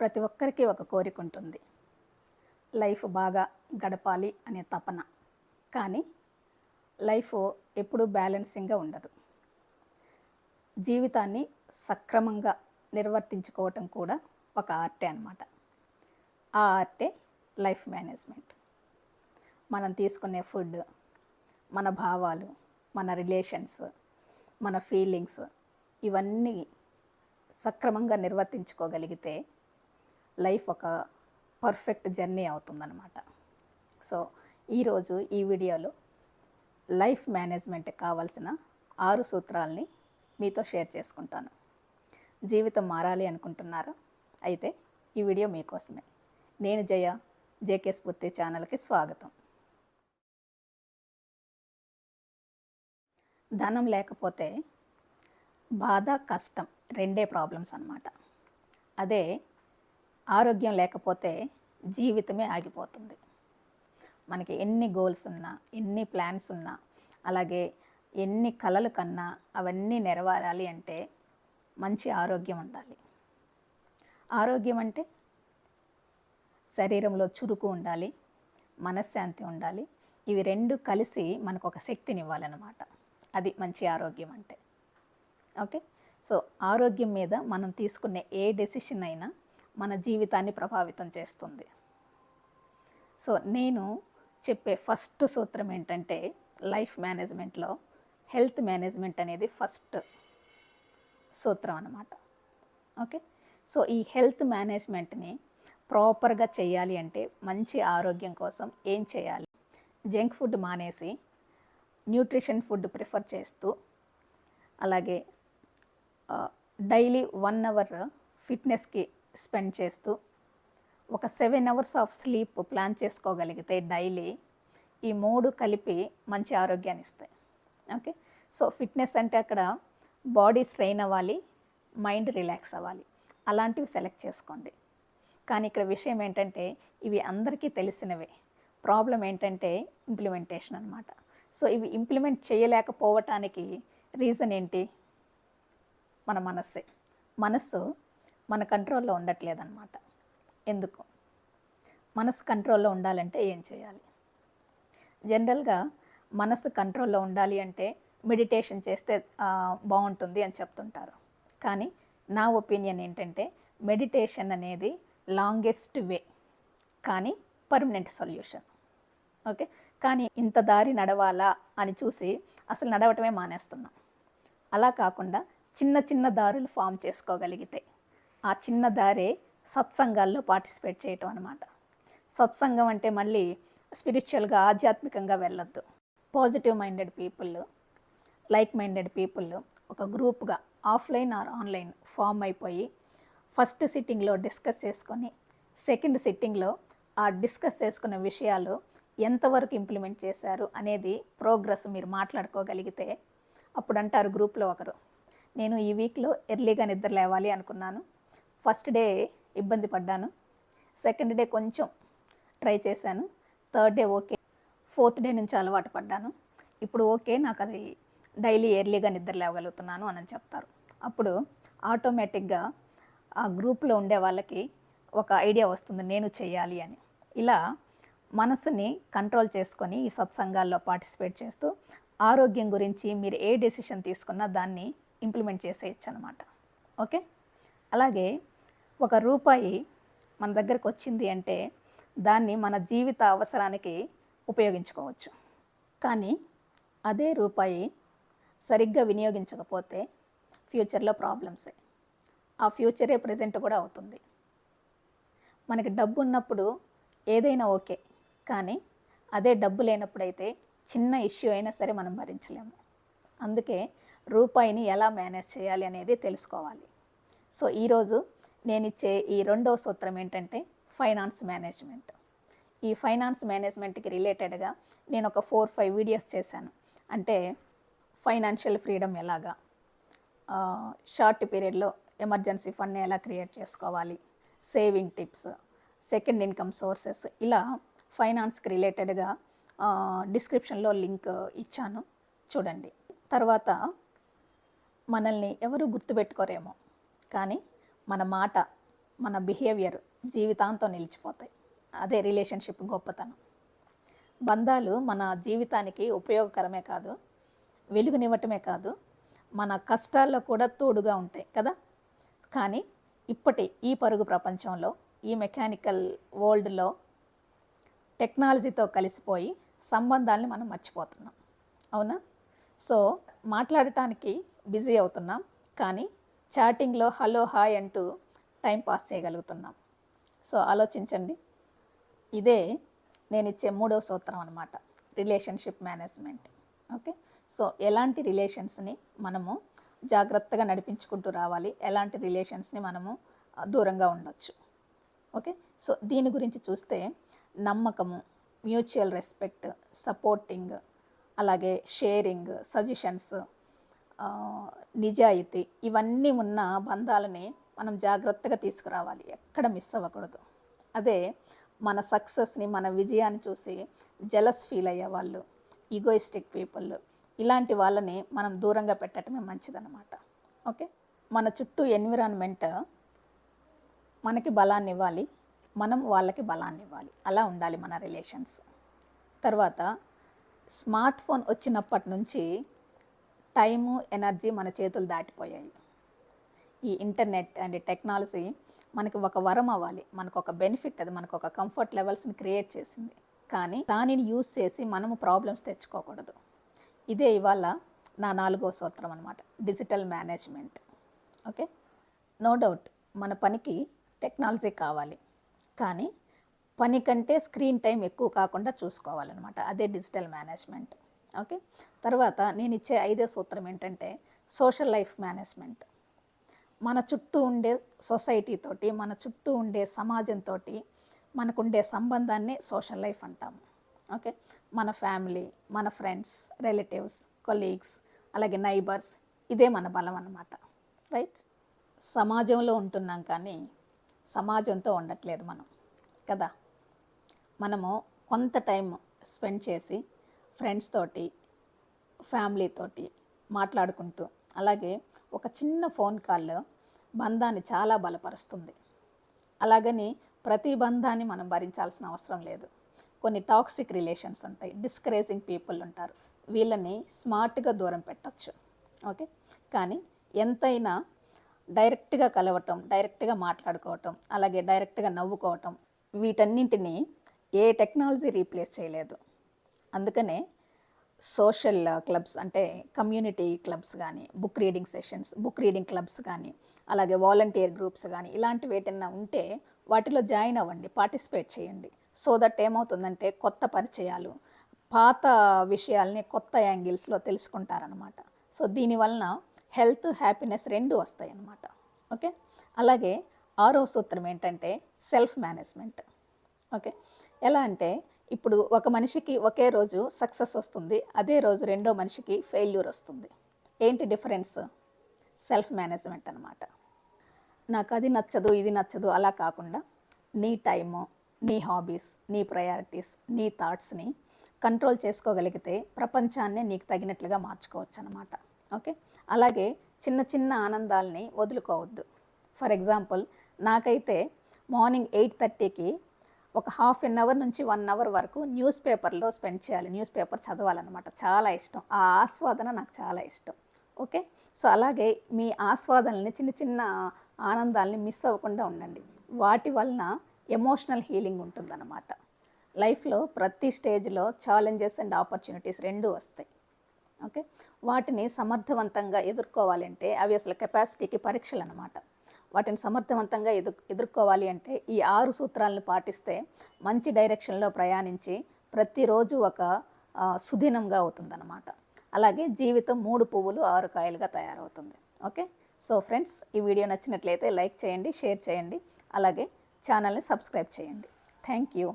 ప్రతి ఒక్కరికి ఒక కోరిక ఉంటుంది. లైఫ్ బాగా గడపాలి అనే తపన. కానీ లైఫ్ ఎప్పుడూ బ్యాలెన్సింగ్గా ఉండదు. జీవితాన్ని సక్రమంగా నిర్వర్తించుకోవటం కూడా ఒక ఆర్టే అన్నమాట. ఆ ఆర్టే లైఫ్ మేనేజ్మెంట్. మనం తీసుకునే ఫుడ్ మన భావాలు మన రిలేషన్స్ మన ఫీలింగ్స్ ఇవన్నీ సక్రమంగా నిర్వర్తించుకోగలిగితే లైఫ్ ఒక పర్ఫెక్ట్ జర్నీ అవుతుందన్నమాట. సో ఈరోజు ఈ వీడియోలో లైఫ్ మేనేజ్మెంట్ కావాల్సిన ఆరు సూత్రాల్ని మీతో షేర్ చేసుకుంటాను. జీవితం మారాలి అనుకుంటున్నారా? అయితే ఈ వీడియో మీకోసమే. నేను జయ జేకే స్ఫూర్తి ఛానల్కి స్వాగతం. ధనం లేకపోతే బాధ కష్టం రెండే ప్రాబ్లమ్స్ అనమాట అదే ఆరోగ్యం లేకపోతే జీవితమే ఆగిపోతుంది. మనకి ఎన్ని గోల్స్ ఉన్నా ఎన్ని ప్లాన్స్ ఉన్నా అలాగే ఎన్ని కలలు కన్నా అవన్నీ నెరవేరాలి అంటే మంచి ఆరోగ్యం ఉండాలి. ఆరోగ్యం అంటే శరీరంలో చురుకు ఉండాలి మనశ్శాంతి ఉండాలి. ఇవి రెండు కలిసి మనకు ఒక శక్తినివ్వాలన్నమాట. అది మంచి ఆరోగ్యం అంటే. ఓకే? సో ఆరోగ్యం మీద మనం తీసుకునే ఏ డెసిషన్ అయినా మన జీవితాన్ని ప్రభావితం చేస్తుంది. సో నేను చెప్పే ఫస్ట్ సూత్రం ఏంటంటే లైఫ్ మేనేజ్మెంట్లో హెల్త్ మేనేజ్మెంట్ అనేది ఫస్ట్ సూత్రం అన్నమాట. ఓకే? సో ఈ హెల్త్ మేనేజ్మెంట్ని ప్రాపర్గా చేయాలి అంటే మంచి ఆరోగ్యం కోసం ఏం చేయాలి? జంక్ ఫుడ్ మానేసి న్యూట్రిషన్ ఫుడ్ ప్రిఫర్ చేస్తూ అలాగే డైలీ వన్ అవర్ ఫిట్నెస్కి స్పెండ్ చేస్తూ ఒక seven hours of sleep plan చేసుకోగలిగితే డైలీ ఈ మూడు కలిపి మంచి ఆరోగ్యాన్ని ఇస్తాయి. ఓకే? సో ఫిట్నెస్ అంటే అక్కడ బాడీ స్ట్రెయిన్ అవ్వాలి మైండ్ రిలాక్స్ అవ్వాలి. అలాంటివి సెలెక్ట్ చేసుకోండి. కానీ ఇక్కడ విషయం ఏంటంటే ఇవి అందరికీ తెలిసినవే. ప్రాబ్లం ఏంటంటే ఇంప్లిమెంటేషన్ అనమాట సో ఇవి ఇంప్లిమెంట్ చేయలేకపోవటానికి రీజన్ ఏంటి? మన మనస్సే. మనస్సు మన కంట్రోల్లో ఉండట్లేదన్నమాట. ఎందుకు? మనసు కంట్రోల్లో ఉండాలంటే ఏం చేయాలి? జనరల్గా మనసు కంట్రోల్లో ఉండాలి అంటే మెడిటేషన్ చేస్తే బాగుంటుంది అని చెప్తుంటారు. కానీ నా ఒపీనియన్ ఏంటంటే మెడిటేషన్ అనేది లాంగెస్ట్ వే కానీ పర్మనెంట్ సొల్యూషన్. ఓకే? కానీ ఇంత దారి నడవాలా అని చూసి అసలు నడవటమే మానేస్తున్నాం. అలా కాకుండా చిన్న చిన్న దారులు ఫామ్ చేసుకోగలిగితే ఆ చిన్న దారే సత్సంగాల్లో పార్టిసిపేట్ చేయటం అనమాట సత్సంగం అంటే మళ్ళీ స్పిరిచువల్గా ఆధ్యాత్మికంగా వెళ్ళొద్దు. Positive minded people like minded people ఒక గ్రూప్గా ఆఫ్లైన్ ఆర్ ఆన్లైన్ ఫామ్ అయిపోయి ఫస్ట్ సిట్టింగ్లో డిస్కస్ చేసుకొని సెకండ్ సిట్టింగ్లో ఆ డిస్కస్ చేసుకున్న విషయాలు ఎంతవరకు ఇంప్లిమెంట్ చేశారు అనేది ప్రోగ్రెస్ మీరు మాట్లాడుకోగలిగితే అప్పుడు అంటారు గ్రూప్లో ఒకరు నేను ఈ వీక్లో ఎర్లీగా నిద్ర లేవాలి అనుకున్నాను. ఫస్ట్ డే ఇబ్బంది పడ్డాను. సెకండ్ డే కొంచెం ట్రై చేశాను. Third day okay. Fourth day నుంచి అలవాటు పడ్డాను. ఇప్పుడు ఓకే నాకు అది డైలీ ఎర్లీగా నిద్ర లేవగలుగుతున్నాను అని చెప్తారు. అప్పుడు ఆటోమేటిక్గా ఆ గ్రూప్లో ఉండే వాళ్ళకి ఒక ఐడియా వస్తుంది నేను చేయాలి అని. ఇలా మనసుని కంట్రోల్ చేసుకొని ఈ సత్సంగాల్లో పార్టిసిపేట్ చేస్తూ ఆరోగ్యం గురించి మీరు ఏ డెసిషన్ తీసుకున్నా దాన్ని ఇంప్లిమెంట్ చేసేయచ్చు అనమాట ఓకే? అలాగే ఒక రూపాయి మన దగ్గరకు వచ్చింది అంటే దాన్ని మన జీవిత అవసరానికి ఉపయోగించుకోవచ్చు. కానీ అదే రూపాయి సరిగ్గా వినియోగించకపోతే ఫ్యూచర్లో ప్రాబ్లమ్సే. ఆ ఫ్యూచరే ప్రజెంట్ కూడా అవుతుంది. మనకి డబ్బు ఉన్నప్పుడు ఏదైనా ఓకే కానీ అదే డబ్బు లేనప్పుడైతే చిన్న ఇష్యూ అయినా సరే మనం భరించలేము. అందుకే రూపాయిని ఎలా మేనేజ్ చేయాలి అనేది తెలుసుకోవాలి. సో ఈరోజు నేను ఇచ్చే ఈ రెండవ సూత్రం ఏంటంటే ఫైనాన్స్ మేనేజ్మెంట్. ఈ ఫైనాన్స్ మేనేజ్మెంట్కి రిలేటెడ్గా నేను ఒక ఫోర్ ఫైవ్ వీడియోస్ చేశాను. అంటే ఫైనాన్షియల్ ఫ్రీడమ్ ఎలాగా? షార్ట్ పీరియడ్లో ఎమర్జెన్సీ ఫండ్ని ఎలా క్రియేట్ చేసుకోవాలి? Saving tips second income sources ఇలా ఫైనాన్స్కి రిలేటెడ్గా డిస్క్రిప్షన్లో లింక్ ఇచ్చాను. చూడండి. తర్వాత మనల్ని ఎవరు గుర్తుపెట్టుకోరేమో. కానీ మన మాట మన బిహేవియర్ జీవితాంతం నిలిచిపోతాయి. అదే రిలేషన్షిప్ గొప్పతనం. బంధాలు మన జీవితానికి ఉపయోగకరమే కాదు వెలుగునివ్వటమే కాదు మన కష్టాల్లో కూడా తోడుగా ఉంటాయి కదా? కానీ ఇప్పటి ఈ పరుగు ప్రపంచంలో ఈ మెకానికల్ వరల్డ్లో టెక్నాలజీతో కలిసిపోయి సంబంధాలని మనం మర్చిపోతున్నాం. అవునా? సో మాట్లాడటానికి బిజీ అవుతున్నాం. కానీ చాటింగ్లో హలో హాయ్ అంటూ టైం పాస్ చేయగలుగుతున్నాం. సో ఆలోచించండి. ఇదే నేను ఇచ్చే మూడవ సూత్రం అనమాట రిలేషన్షిప్ మేనేజ్మెంట్. ఓకే? సో ఎలాంటి రిలేషన్స్ని మనము జాగ్రత్తగా నడిపించుకుంటూ రావాలి? ఎలాంటి రిలేషన్స్ని మనము దూరంగా ఉండొచ్చు? ఓకే? సో దీని గురించి చూస్తే నమ్మకము మ్యూచువల్ రెస్పెక్ట్ సపోర్టింగ్ అలాగే షేరింగ్ సజెషన్స్ నిజాయితీ ఇవన్నీ ఉన్న బంధాలని మనం జాగ్రత్తగా తీసుకురావాలి. ఎక్కడ మిస్ అవ్వకూడదు. అదే మన సక్సెస్ని మన విజయాన్ని చూసి జలస్ ఫీల్ అయ్యే వాళ్ళు ఈగోయిస్టిక్ పీపుల్ ఇలాంటి వాళ్ళని మనం దూరంగా పెట్టడమే మంచిదన్నమాట. ఓకే? మన చుట్టూ ఎన్విరాన్మెంట్ మనకి బలాన్ని ఇవ్వాలి మనం వాళ్ళకి బలాన్ని ఇవ్వాలి. అలా ఉండాలి మన రిలేషన్స్ తర్వాత స్మార్ట్ ఫోన్ వచ్చినప్పటి నుంచి టైము ఎనర్జీ మన చేతులు దాటిపోయాయి. ఈ ఇంటర్నెట్ అండ్ టెక్నాలజీ మనకి ఒక వరం అవ్వాలి. మనకు ఒక బెనిఫిట్ అది మనకు ఒక కంఫర్ట్ లెవెల్స్ని క్రియేట్ చేసింది. కానీ దానిని యూస్ చేసి మనము ప్రాబ్లమ్స్ తెచ్చుకోకూడదు. ఇదే ఇవాళ నా నాలుగో సూత్రం అనమాట digital management. Okay? No doubt మన పనికి టెక్నాలజీ కావాలి. కానీ పని కంటే స్క్రీన్ టైం ఎక్కువ కాకుండా చూసుకోవాలన్నమాట. అదే డిజిటల్ మేనేజ్మెంట్. ఓకే? తర్వాత నేను ఇచ్చే ఐదో సూత్రం ఏంటంటే సోషల్ లైఫ్ మేనేజ్మెంట్. మన చుట్టూ ఉండే సొసైటీతోటి మన చుట్టూ ఉండే సమాజంతో మనకుండే సంబంధాన్ని సోషల్ లైఫ్ అంటాము ఓకే? మన ఫ్యామిలీ మన ఫ్రెండ్స్ రిలేటివ్స్ కొలీగ్స్ అలాగే నైబర్స్ ఇదే మన బలం అన్నమాట. రైట్? సమాజంలో ఉంటున్నాం కానీ సమాజంతో ఉండట్లేదు మనం. కదా? మనము కొంత టైం స్పెండ్ చేసి ఫ్రెండ్స్ తోటి ఫ్యామిలీతోటి మాట్లాడుకుంటూ అలాగే ఒక చిన్న ఫోన్ కాల్ బంధాన్ని చాలా బలపరుస్తుంది. అలాగని ప్రతి బంధాన్ని మనం భరించాల్సిన అవసరం లేదు. కొన్ని టాక్సిక్ రిలేషన్స్ ఉంటాయి డిస్కరేజింగ్ పీపుల్ ఉంటారు. వీళ్ళని స్మార్ట్గా దూరం పెట్టచ్చు. ఓకే? కానీ ఎంతైనా డైరెక్ట్గా కలవటం డైరెక్ట్గా మాట్లాడుకోవటం అలాగే డైరెక్ట్గా నవ్వుకోవటం వీటన్నింటినీ ఏ టెక్నాలజీ రీప్లేస్ చేయలేదు. అందుకనే సోషల్ క్లబ్స్ అంటే కమ్యూనిటీ క్లబ్స్ కానీ book reading sessions book reading clubs కానీ అలాగే వాలంటీర్ గ్రూప్స్ కానీ ఇలాంటివి ఏటైనా ఉంటే వాటిలో జాయిన్ అవ్వండి పార్టిసిపేట్ చేయండి. సో దట్ ఏమవుతుందంటే కొత్త పరిచయాలు పాత విషయాల్ని కొత్త యాంగిల్స్లో తెలుసుకుంటారనమాట సో దీనివలన హెల్త్ హ్యాపీనెస్ రెండు వస్తాయి అన్నమాట ఓకే? అలాగే ఆరో సూత్రం ఏంటంటే సెల్ఫ్ మేనేజ్మెంట్. ఓకే? ఎలా అంటే ఇప్పుడు ఒక మనిషికి ఒకే రోజు సక్సెస్ వస్తుంది అదే రోజు రెండో మనిషికి ఫెయిల్యూర్ వస్తుంది. ఏంటి డిఫరెన్స్? సెల్ఫ్ మేనేజ్మెంట్ అనమాట నాకు అది నచ్చదు ఇది నచ్చదు అలా కాకుండా నీ టైము నీ హాబీస్ నీ ప్రయారిటీస్ నీ థాట్స్ని కంట్రోల్ చేసుకోగలిగితే ప్రపంచాన్ని నీకు తగినట్లుగా మార్చుకోవచ్చు అనమాట ఓకే? అలాగే చిన్న చిన్న ఆనందాల్ని వదులుకోవద్దు. ఫర్ ఎగ్జాంపుల్ నాకైతే మార్నింగ్ ఎయిట్ థర్టీకి ఒక హాఫ్ అన్ అవర్ నుంచి వన్ అవర్ వరకు న్యూస్ పేపర్లో స్పెండ్ చేయాలి. న్యూస్ పేపర్ చదవాలన్నమాట. చాలా ఇష్టం. ఆ ఆస్వాదన నాకు చాలా ఇష్టం. ఓకే? సో అలాగే మీ ఆస్వాదనల్ని చిన్న చిన్న ఆనందాలని మిస్ అవ్వకుండా ఉండండి. వాటి వలన ఎమోషనల్ హీలింగ్ ఉంటుందన్నమాట. లైఫ్లో ప్రతి స్టేజ్లో ఛాలెంజెస్ అండ్ ఆపర్చునిటీస్ రెండూ వస్తాయి. ఓకే? వాటిని సమర్థవంతంగా ఎదుర్కోవాలంటే అవి అసలు కెపాసిటీకి పరీక్షలు అన్నమాట వాటిని సమర్థవంతంగా ఎదు ఎదుర్కోవాలి అంటే ఈ ఆరు సూత్రాలను పాటిస్తే మంచి డైరెక్షన్లో ప్రయాణించి ప్రతిరోజు ఒక సుదినంగా అవుతుందన్నమాట. అలాగే జీవితం మూడు పువ్వులు ఆరు కాయలుగా తయారవుతుంది. ఓకే? సో ఫ్రెండ్స్ ఈ వీడియో నచ్చినట్లయితే లైక్ చేయండి షేర్ చేయండి అలాగే ఛానల్ని సబ్స్క్రైబ్ చేయండి. Thank you.